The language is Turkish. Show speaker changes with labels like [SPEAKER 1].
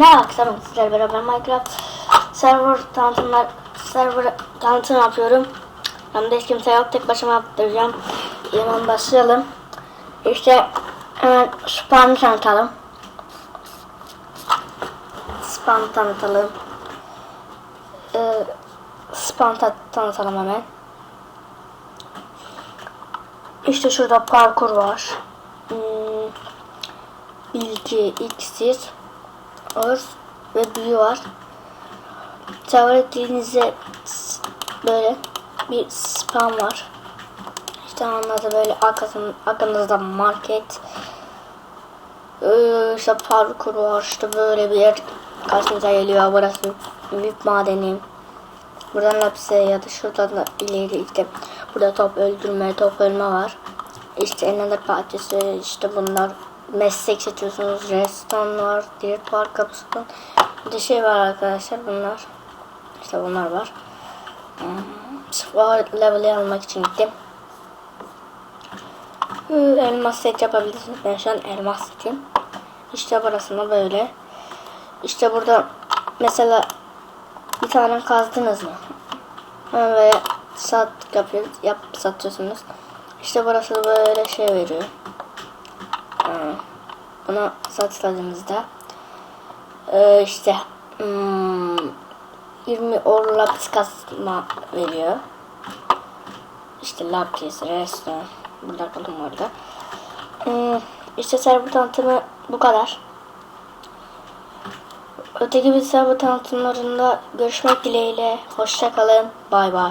[SPEAKER 1] Merhaba arkadaşlar sizlerle beraber Minecraft server tanıtımlar server tanıtım yapıyorum. Yanımda hiç kimse yok tek başıma yaptıracağım. Hemen başlayalım. İşte hemen spawn'ı tanıtalım. Spawn'ı tanıtalım. Ee, spawn ta- tanıtalım hemen. İşte şurada parkur var. Hmm, bilgi, iksir, Örs ve büyü var. Tavır ettiğinizde böyle bir spam var. İşte anladı böyle arkasın, arkanızda market. Ee, işte parkur var. İşte böyle bir yer karşınıza geliyor. Burası büyük madenim. Buradan hapse ya da şuradan da ileri işte burada top öldürme, top ölme var. İşte Ender Partisi işte bunlar meslek seçiyorsunuz. Reston var, kapısı var. Bir de şey var arkadaşlar bunlar. İşte bunlar var. Hmm, Sıfır level'i almak için gittim. Elmas set yapabilirsiniz. Ben şu an elmas setim. İşte burasında böyle. İşte burada mesela bir tane kazdınız mı? Ve sat yapıyor, yap satıyorsunuz. İşte burası böyle şey veriyor. Ha, Bunu satıldığımızda ee, işte hmm, 20 or lapis kasma veriyor. İşte lapis, resto, burada kalın orada. Hmm, işte server tanıtımı bu kadar. Öteki bir server tanıtımlarında görüşmek dileğiyle. Hoşça kalın. Bay bay.